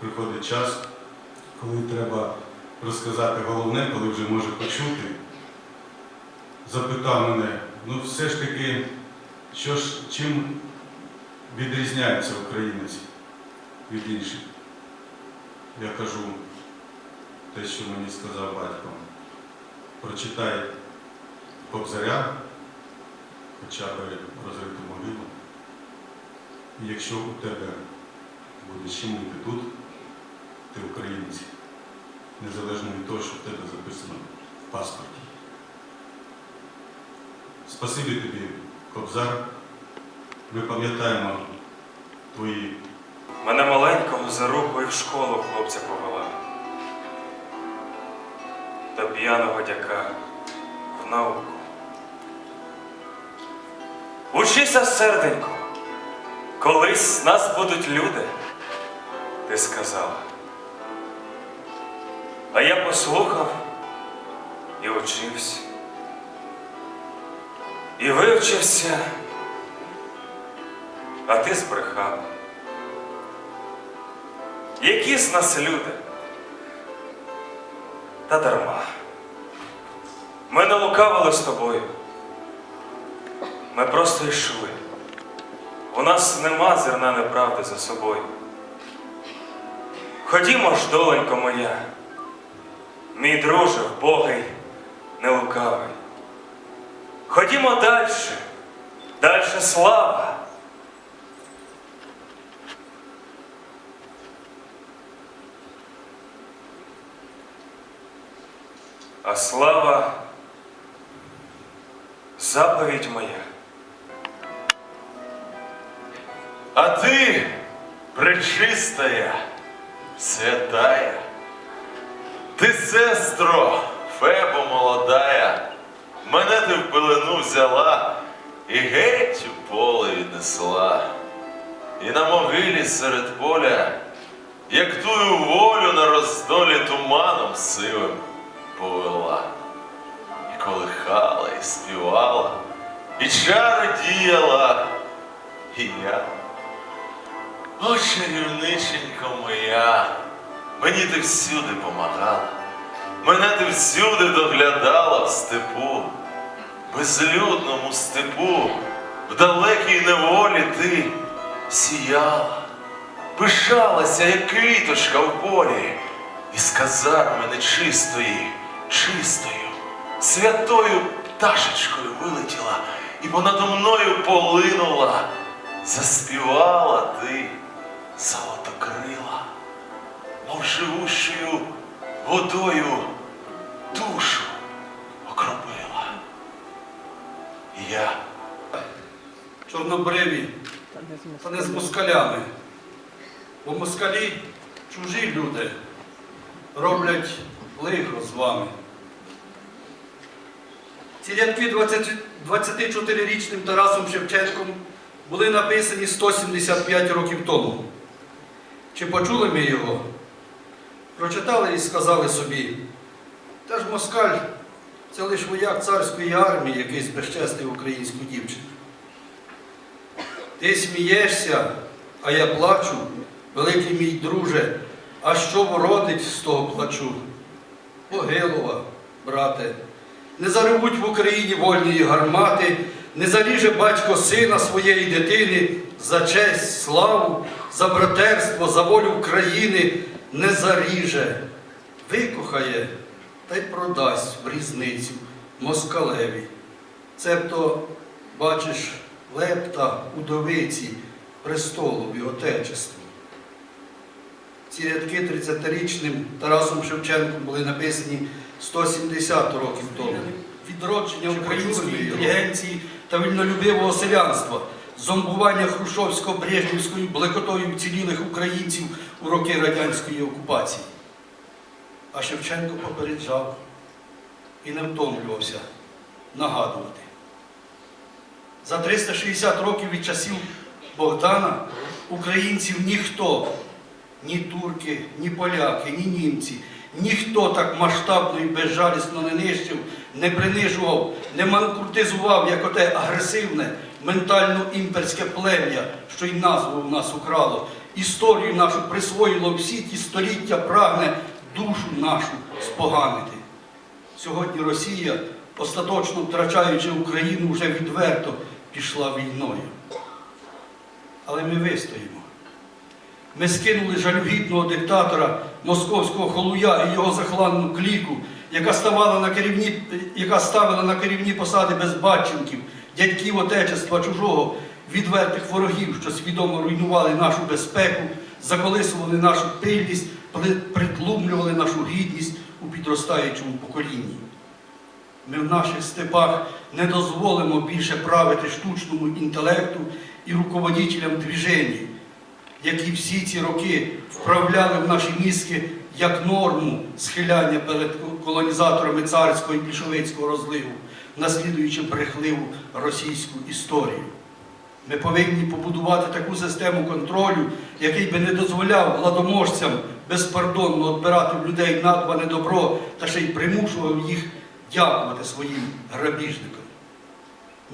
приходить час, коли треба розказати головне, коли вже може почути, запитав мене, ну все ж таки, що ж, чим відрізняється українець від інших? Я кажу те, що мені сказав батько. Прочитай Кобзаря, хоча б розриту могилу. І якщо у тебе буде щемити тут, ти українець, незалежно від того, що в тебе записано в паспорті. Спасибі тобі, Кобзар. Ми пам'ятаємо твої Мене маленького за руку і в школу хлопця повела. До п'яного дяка в науку. Учися, серденько, колись нас будуть люди, ти сказала. А я послухав і учився. І вивчився, а ти збрехав. Які з нас люди? Та дарма. Ми не лукавили з тобою. Ми просто йшли. У нас нема зерна неправди за собою. Ходімо ж, доленько моя, мій друже, вбогий, не лукавий. Ходімо далі, далі слава. А слава заповідь моя. А ты, пречистая, святая, ти, сестро, Фебо молодая, мене ти в пелену взяла і геть у поле віднесла. І на могилі серед поля, як тую волю на роздолі туманом сивим повела. І колихала, і співала, і чари діяла, і я. О, чарівниченько моя, мені ти всюди помагала, мене ти всюди доглядала в степу, безлюдному степу, в далекій неволі ти сіяла, пишалася, як квіточка в полі, і з казарми нечистої, чистою, святою пташечкою вилетіла. І понадо мною полинула, заспівала ти золотокрила, мов живущою водою душу окропила. І я чорнобриві, та не з москалями. Бо москалі чужі люди роблять лихо з вами. Ці рядки 24-річним Тарасом Шевченком були написані 175 років тому. Чи почули ми його? Прочитали і сказали собі, та ж москаль це лише вояк царської армії, який збезчестив українську дівчину. Ти смієшся, а я плачу, великий мій друже, а що вродить з того плачу? Погилова, брате, не заревуть в Україні вольні гармати, не заріже батько сина своєї дитини за честь, славу, за братерство, за волю України не заріже, викохає та й продасть в різницю москалеві. Цебто, бачиш, лепта удовиці престолові Отечеству. Ці рядки 30-річним Тарасом Шевченком були написані 170 років тому. Відродження української інтелігенції та вільнолюбивого селянства, зомбування хрущовсько-брежнівською блекотою вцілілих українців у роки радянської окупації. А Шевченко попереджав і не втомлювався нагадувати. За 360 років від часів Богдана українців ніхто, ні турки, ні поляки, ні німці, ніхто так масштабно і безжалісно не нищив, не принижував, не манкуртизував, як оте агресивне, ментально-імперське плем'я, що й назву в нас украло, історію нашу присвоїло всі ті століття прагне душу нашу споганити. Сьогодні Росія, остаточно втрачаючи Україну, вже відверто пішла війною. Але ми вистоїмо. Ми скинули жалюгідного диктатора московського холуя і його захланну кліку, яка, ставала на керівні, яка ставила на керівні посади безбатченків, дядьків отечества чужого, відвертих ворогів, що свідомо руйнували нашу безпеку, заколисували нашу пильність, притлумлювали нашу гідність у підростаючому поколінні. Ми в наших степах не дозволимо більше правити штучному інтелекту і руководителям движень, які всі ці роки вправляли в наші мізки як норму схиляння перед колонізаторами царського і більшовицького розливу, наслідуючи брехливу російську історію. Ми повинні побудувати таку систему контролю, який би не дозволяв владоможцям безпардонно відбирати в людей надбане добро та ще й примушував їх дякувати своїм грабіжникам.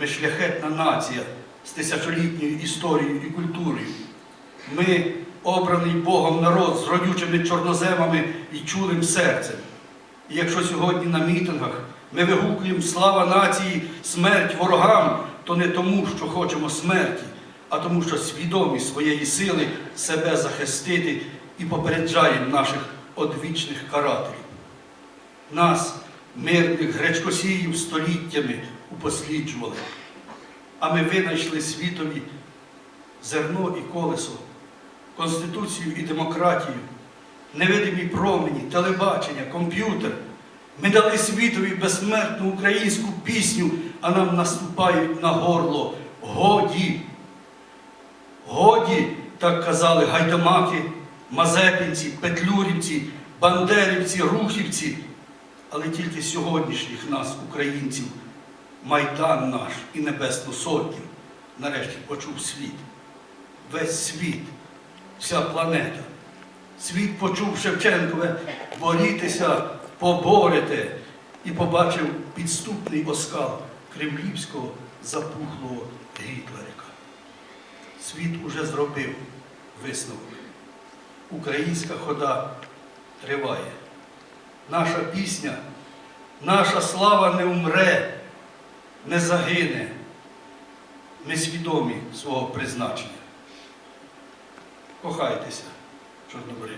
Ми шляхетна нація з тисячолітньою історією і культурою. Ми обраний Богом народ з родючими чорноземами і чулим серцем. І якщо сьогодні на мітингах ми вигукуємо слава нації, смерть ворогам, то не тому, що хочемо смерті, а тому, що свідомі своєї сили себе захистити і попереджаємо наших одвічних карателів. Нас, мирних гречкосіїв, століттями упосліджували, а ми винайшли світові зерно і колесо, Конституцію і демократію, невидимі промені, телебачення, комп'ютер. Ми дали світові безсмертну українську пісню, а нам наступають на горло. Годі. Годі, так казали гайдамаки, мазепинці, петлюрівці, бандерівці, рухівці. Але тільки сьогоднішніх нас, українців, Майдан наш і Небесну Сотню нарешті почув світ. Весь світ, вся планета. Світ почув Шевченкове борітеся, поборете і побачив підступний оскал кремлівського запухлого Гітлерика. Світ уже зробив висновок. Українська хода триває. Наша пісня, наша слава не умре, не загине. Ми свідомі свого призначення. Кохайтеся, чорнобриві.